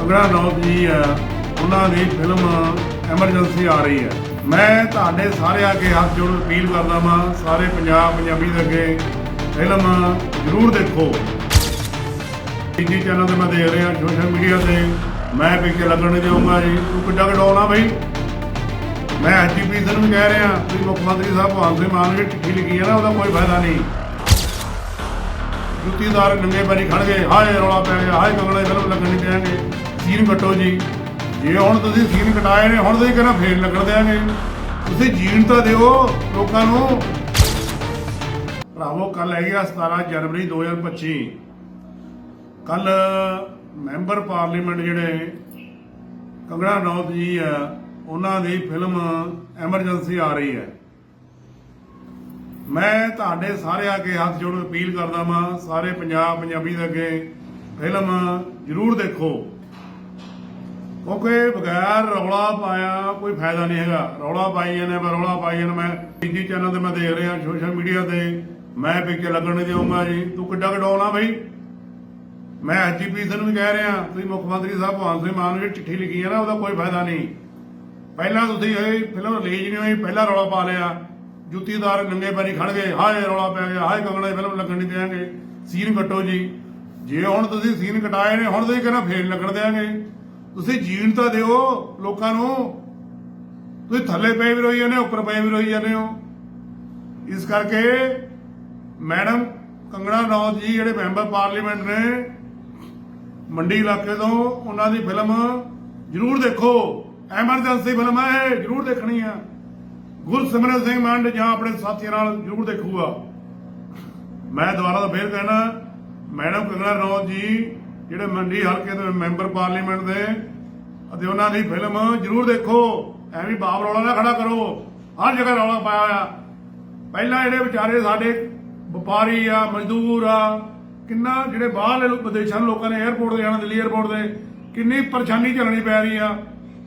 ਕੰਗਣਾ ਰਣੌਤ ਜੀ ਆ ਉਹਨਾਂ ਦੀ ਫਿਲਮ ਐਮਰਜੈਂਸੀ ਆ ਰਹੀ ਹੈ। ਮੈਂ ਤੁਹਾਡੇ ਸਾਰਿਆਂ ਅੱਗੇ ਹੱਥ ਜੋੜ ਅਪੀਲ ਕਰਦਾ ਵਾਂ, ਸਾਰੇ ਪੰਜਾਬ ਪੰਜਾਬੀ ਦੇ ਅੱਗੇ ਫਿਲਮ ਜ਼ਰੂਰ ਦੇਖੋ। ਟੀਵੀ ਚੈਨਲ ਤੇ ਮੈਂ ਦੇਖ ਰਿਹਾ ਸੋਸ਼ਲ ਮੀਡੀਆ ਤੇ। ਮੈਂ ਪਿੱਛੇ ਲੱਗਣ ਨਹੀਂ ਦੇਵਾਂਗਾ ਜੀ। ਤੂੰ ਕਿੱਡਾ ਕਢਾਉਣਾ ਬਈ? ਮੈਂ ਐਜੀਪੀਸੀ ਨੂੰ ਵੀ ਕਹਿ ਰਿਹਾ ਵੀ ਮੁੱਖ ਮੰਤਰੀ ਸਾਹਿਬ ਭਗਵੰਤ ਸਿੰਘ ਮਾਨ ਨੇ ਚਿੱਠੀ ਲਿਖੀ ਹੈ ਨਾ, ਉਹਦਾ ਕੋਈ ਫਾਇਦਾ ਨਹੀਂ। ਜੁੱਤੀਦਾਰ ਨੰਗੇ ਪੈਰੀ ਖੜ ਗਏ, ਹਾਏ ਰੌਲਾ ਪੈ ਗਿਆ, ਹਾਏ ਕੰਗਣੇ ਫਿਲਮ ਲੱਗਣ ਨਹੀਂ ਦੇਣਗੇ ਸੀਨ ਕੱਟੋ ਜੀ। ਜੇ ਹੁਣ ਤੁਸੀਂ ਸੀਨ ਕਟਾਏ ਨੇ, ਹੁਣ ਤੁਸੀਂ ਕਹਿੰਦਾ ਫੇਰ ਲੱਗਣ ਦੇਣਗੇ ਤੁਸੀਂ ਜੀਣ ਤਾਂ ਦਿਓ ਲੋਕਾਂ ਨੂੰ। ਭਰਾਵੋ ਕੱਲ ਹੈਗਾ 17 ਜਨਵਰੀ 2025 ਕੱਲ ਮੈਂਬਰ ਪਾਰਲੀਮੈਂਟ ਜਿਹੜੇ ਕੰਗਣਾ ਨੌਤ ਜੀ ਆ, ਉਹਨਾਂ ਦੀ ਫਿਲਮ ਐਮਰਜੈਂਸੀ ਆ ਰਹੀ ਹੈ। ਮੈਂ ਤੁਹਾਡੇ ਸਾਰਿਆਂ ਅੱਗੇ ਹੱਥ ਜੋੜ ਅਪੀਲ ਕਰਦਾ ਵਾਂ, ਸਾਰੇ ਪੰਜਾਬ ਪੰਜਾਬੀ ਦੇ ਅੱਗੇ ਫਿਲਮ ਜ਼ਰੂਰ ਦੇਖੋ। ਕਿਉਂਕਿ ਬਗੈਰ ਰੌਲਾ ਪਾਇਆ ਕੋਈ ਫਾਇਦਾ ਨਹੀਂ ਹੈਗਾ। ਰੌਲਾ ਪਾਈ ਜਾਂਦੇ ਮੈਂ ਰੌਲਾ ਪਾਈ ਜਾਂਦਾ, ਮੈਂ ਟੀਵੀ ਚੈਨਲ ਤੇ ਮੈਂ ਦੇਖ ਰਿਹਾ, ਸੋਸ਼ਲ ਮੀਡੀਆ ਤੇ। ਮੈਂ ਪਿੱਛੇ ਲੱਗਣ ਨਹੀਂ ਦੇਵਾਂਗਾ ਜੀ। ਤੂੰ ਕਿੱਡਾ ਕਢਾਉਣਾ ਬਈ? ਮੈਂ ਐਜੀਪੀਸੀ ਨੂੰ ਵੀ ਕਹਿ ਰਿਹਾ, ਤੁਸੀਂ ਮੁੱਖ ਮੰਤਰੀ ਸਾਹਿਬ, ਭਗਵੰਤ ਸਿੰਘ ਮਾਨ ਨੇ ਚਿੱਠੀ ਲਿਖੀ ਹੈ ਨਾ, ਉਹਦਾ ਕੋਈ ਫਾਇਦਾ ਨਹੀਂ। ਪਹਿਲਾਂ ਤੁਸੀਂ ਇਹ ਫਿਲਮ ਰਿਲੀਜ਼ ਨਹੀਂ ਹੋਈ, ਪਹਿਲਾਂ ਰੌਲਾ ਪਾ ਲਿਆ। ਜੁੱਤੀਦਾਰ ਨੰਗੇ ਪੈਰੀ ਖੜ ਗਏ, ਹਾਏ ਰੌਲਾ ਪੈ ਗਿਆ, ਹਾਏ ਕੰਗਣੇ ਫਿਲਮ ਲੱਗਣ ਨਹੀਂ ਦੇਣਗੇ ਸੀਨ ਕੱਟੋ ਜੀ। ਜੇ ਹੁਣ ਤੁਸੀਂ ਸੀਨ ਕਟਾਏ ਨੇ, ਹੁਣ ਤੁਸੀਂ ਕਹਿੰਦਾ ਫੇਰ ਲੱਗਣ ਦੇਣਗੇ ਤੁਸੀਂ ਜੀਣ ਤਾਂ ਦਿਓ ਲੋਕਾਂ ਨੂੰ। ਤੁਸੀਂ ਥੱਲੇ ਪਏ ਵੀ ਰੋਈ ਜਾਂਦੇ ਹੋ, ਉੱਪਰ ਪਏ ਵੀ ਰੋਈ ਜਾਂਦੇ ਹੋ। ਇਸ ਕਰਕੇ ਮੈਡਮ ਕੰਗਣਾ ਰਣੌਤ ਜੀ, ਜਿਹੜੇ ਮੈਂਬਰ ਪਾਰਲੀਮੈਂਟ ਨੇ, ਮੰਡੀ ਇਲਾਕੇ ਤੋਂ ਉਹਨਾਂ ਦੀ ਫਿਲਮ ਜ਼ਰੂਰ ਦੇਖੋ। ਐਮਰਜੈਂਸੀ ਫਿਲਮ ਹੈ ਇਹ, ਜ਼ਰੂਰ ਦੇਖਣੀ ਆ। ਗੁਰਸਿਮਰਨ ਸਿੰਘ ਮੰਡ ਜਾਂ ਆਪਣੇ ਸਾਥੀਆਂ ਨਾਲ ਜ਼ਰੂਰ ਦੇਖੂਗਾ। ਮੈਂ ਦੁਬਾਰਾ ਤੋਂ ਫੇਰ ਕਹਿਣਾ, ਮੈਡਮ ਕੰਗਣਾ ਰਣੌਤ ਜੀ ਜਿਹੜੇ ਮੰਡੀ ਹਲਕੇ ਦੇ ਮੈਂਬਰ ਪਾਰਲੀਮੈਂਟ ਦੇ, ਅਤੇ ਉਹਨਾਂ ਦੀ ਫਿਲਮ ਜ਼ਰੂਰ ਦੇਖੋ। ਐਵੇਂ ਬਾਪ ਰੌਲਾ ਨਾ ਖੜਾ ਕਰੋ। ਹਰ ਜਗ੍ਹਾ ਰੌਲਾ ਪਾਇਆ ਹੋਇਆ। ਪਹਿਲਾਂ ਜਿਹੜੇ ਵਿਚਾਰੇ ਸਾਡੇ ਵਪਾਰੀ ਆ, ਮਜ਼ਦੂਰ ਆ, ਕਿੰਨਾ ਜਿਹੜੇ ਬਾਹਰਲੇ ਵਿਦੇਸ਼ਾਂ ਦੇ ਲੋਕਾਂ ਨੇ 에어ਪੋਰਟ ਦੇ ਜਾਣਾ, ਦਿੱਲੀ 에어ਪੋਰਟ ਤੇ ਕਿੰਨੀ ਪਰੇਸ਼ਾਨੀ ਝੱਲਣੀ ਪੈ ਰਹੀ ਆ।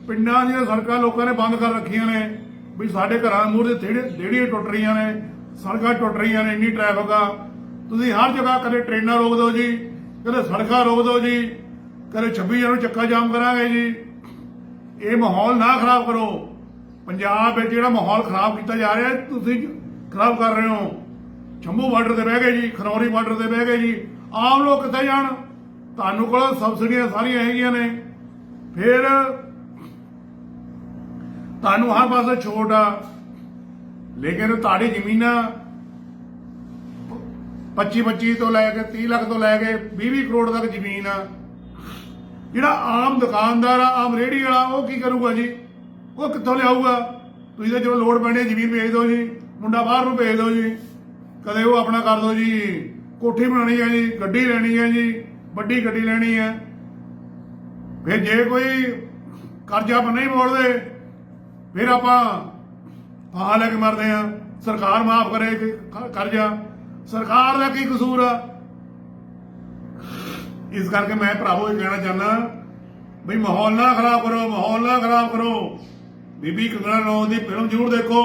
ਪਿੰਡਾਂ ਦੀਆਂ ਸੜਕਾਂ ਲੋਕਾਂ ਨੇ ਬੰਦ ਕਰ ਰੱਖੀਆਂ ਨੇ। ਵੀ ਸਾਡੇ ਘਰਾਂ ਮੂਹਰ ਦੇ ਥੇੜੇ ਢੇੜੀਆਂ ਟੁੱਟ ਰਹੀਆਂ ਨੇ, ਸੜਕਾਂ ਟੁੱਟ ਰਹੀਆਂ ਨੇ, ਇੰਨੀ ਟ੍ਰੈਫਿਕ ਆ। ਤੁਸੀਂ ਹਰ ਜਗ੍ਹਾ ਕਦੇ ਟ੍ਰੇਨਾਂ ਰੋਕ ਦਿਓ ਜੀ। ਕਦੇ ਸੜਕਾਂ ਰੋਕ ਦਿਓ ਜੀ। ਕਦੇ 26 ਜਨਵਰੀ ਚੱਕਾ ਜਾਮ ਕਰਾਂਗੇ ਜੀ। ਇਹ ਮਾਹੌਲ ਨਾ ਖਰਾਬ ਕਰੋ। ਪੰਜਾਬ ਵਿੱਚ ਜਿਹੜਾ ਮਾਹੌਲ ਖਰਾਬ ਕੀਤਾ ਜਾ ਰਿਹਾ, ਤੁਸੀਂ ਖਰਾਬ ਕਰ ਰਹੇ ਹੋ। ਜੰਮੂ ਬਾਰਡਰ ਤੇ ਬਹਿ ਗਏ ਜੀ, ਖਨੌਰੀ ਬਾਰਡਰ ਤੇ ਬਹਿ ਗਏ ਜੀ। ਆਮ ਲੋਕ ਕਿੱਥੇ ਜਾਣ? ਤੁਹਾਨੂੰ ਕੋਲ ਸਬਸਿਡੀਆਂ ਸਾਰੀਆਂ ਹੈਗੀਆਂ ਨੇ। ਫਿਰ ਤੁਹਾਨੂੰ ਹਰ ਪਾਸੇ ਛੋਟ ਆ। ਲੇਕਿਨ ਤੁਹਾਡੀ ਜ਼ਮੀਨਾਂ 25 25 ਤੋਂ ਲੈ ਕੇ 30 ਲੱਖ ਤੋਂ ਲੈ ਕੇ 20 20 ਕਰੋੜ ਤੱਕ ਜ਼ਮੀਨ ਆ। ਜਿਹੜਾ ਆਮ ਦੁਕਾਨਦਾਰ ਆ, ਆਮ ਰੇਹੜੀ ਵਾਲਾ, ਉਹ ਕੀ ਕਰੂਗਾ ਜੀ? ਉਹ ਕਿੱਥੋਂ ਲਿਆਊਗਾ? ਤੁਸੀਂ ਤਾਂ ਜਦੋਂ ਲੋੜ ਪੈਣੀ ਜ਼ਮੀਨ ਵੇਚ ਦਿਓ ਜੀ। ਮੁੰਡਾ ਬਾਹਰ ਨੂੰ ਭੇਜ ਦਿਓ ਜੀ। ਕਦੇ ਉਹ ਆਪਣਾ ਕਰ ਦਿਓ ਜੀ। ਕੋਠੀ ਬਣਾਉਣੀ ਹੈ ਜੀ, ਗੱਡੀ ਲੈਣੀ ਹੈ ਜੀ, ਵੱਡੀ ਗੱਡੀ ਲੈਣੀ ਹੈ। ਫਿਰ ਜੇ ਕੋਈ ਕਰਜ਼ਾ ਆਪਾਂ ਨਹੀਂ ਮੋੜਦੇ, ਫਿਰ ਆਪਾਂ ਫਾਹਾ ਲੈ ਕੇ ਮਰਦੇ ਆ ਸਰਕਾਰ ਮਾਫ ਕਰੇ ਕਰਜ਼ਾ। ਸਰਕਾਰ ਦਾ ਕੀ ਕਸੂਰ ਆ? ਇਸ ਕਰਕੇ ਮੈਂ ਭਰਾਵੋ ਇਹ ਕਹਿਣਾ ਚਾਹੁੰਦਾ, ਬਈ ਮਾਹੌਲ ਨਾ ਖਰਾਬ ਕਰੋ, ਮਾਹੌਲ ਨਾ ਖਰਾਬ ਕਰੋ। ਬੀਬੀ ਕੰਗਣਾ ਨੌ ਦੀ ਫਿਲਮ ਜ਼ਰੂਰ ਦੇਖੋ।